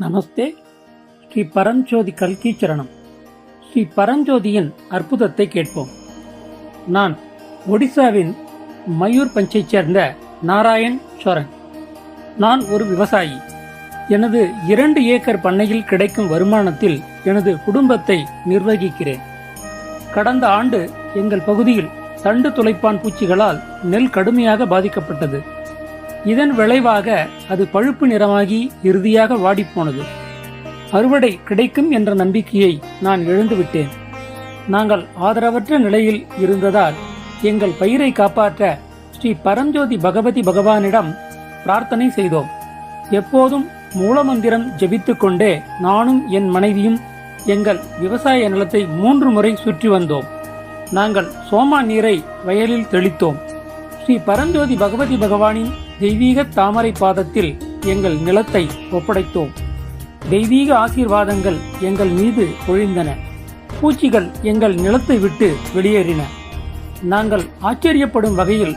நமஸ்தே. ஸ்ரீ பரஞ்சோதி கல்கி சரணம் ஸ்ரீ பரஞ்சோதியின் அற்புதத்தை கேட்போம். நான் ஒடிசாவின் மயூர் பஞ்சைச் சேர்ந்த நாராயண் சோரன். நான் ஒரு விவசாயி. எனது இரண்டு ஏக்கர் பண்ணையில் கிடைக்கும் வருமானத்தில் எனது குடும்பத்தை நிர்வகிக்கிறேன். கடந்த ஆண்டு எங்கள் பகுதியில் தண்டு துளைப்பான் பூச்சிகளால் நெல் கடுமையாக பாதிக்கப்பட்டது. இதன் விளைவாக அது பழுப்பு நிறமாகி இறுதியாக வாடிப்போனது. அறுவடை கிடைக்கும் என்ற நம்பிக்கையை நான் இழந்துவிட்டேன். நாங்கள் ஆதரவற்ற நிலையில் இருந்ததால் எங்கள் பயிரை காப்பாற்ற ஸ்ரீ பரஞ்சோதி பகவதி பகவானிடம் பிரார்த்தனை செய்தோம். எப்போதும் மூலமந்திரம் ஜபித்துக்கொண்டே நானும் என் மனைவியும் எங்கள் விவசாய நிலத்தை மூன்று முறை சுற்றி வந்தோம். நாங்கள் சோமா நீரை வயலில் தெளித்தோம். ஸ்ரீ பரஞ்சோதி பகவதி பகவானின் தெய்வீக தாமரை பாதத்தில் எங்கள் நிலத்தை ஒப்படைத்தோம். தெய்வீக ஆசீர்வாதங்கள் எங்கள் மீது பொழிந்தன பூச்சிகள் எங்கள் நிலத்தை விட்டு வெளியேறின. நாங்கள் ஆச்சரியப்படும் வகையில்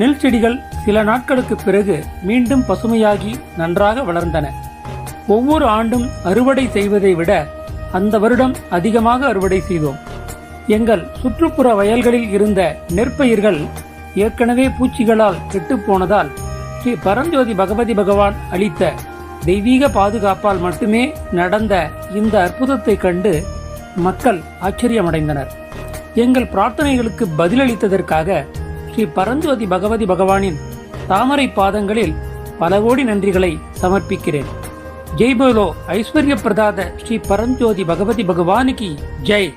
நெல் செடிகள் சில நாட்களுக்கு பிறகு மீண்டும் பசுமையாகி நன்றாக வளர்ந்தன. ஒவ்வொரு ஆண்டும் அறுவடை செய்வதை விட அந்த வருடம் அதிகமாக அறுவடை செய்தோம். எங்கள் சுற்றுப்புற வயல்களில் இருந்த நெற்பயிர்கள் ஏற்கனவே பூச்சிகளால் கெட்டுப் போனதால் பரஞ்சோதி பகவதி பகவான் அளித்த தெய்வீக பாதுகாப்பால் மட்டுமே நடந்த இந்த அற்புதத்தை கண்டு மக்கள் ஆச்சரியமடைந்தனர். எங்கள் பிரார்த்தனைகளுக்கு பதிலளித்ததற்காக ஸ்ரீ பரஞ்சோதி பகவதி பகவானின் தாமரை பாதங்களில் பல கோடி நன்றிகளை சமர்ப்பிக்கிறேன். ஜெய் போலோ ஐஸ்வர்ய பிரதாத ஸ்ரீ பரஞ்சோதி பகவதி பகவானுக்கு ஜெய்.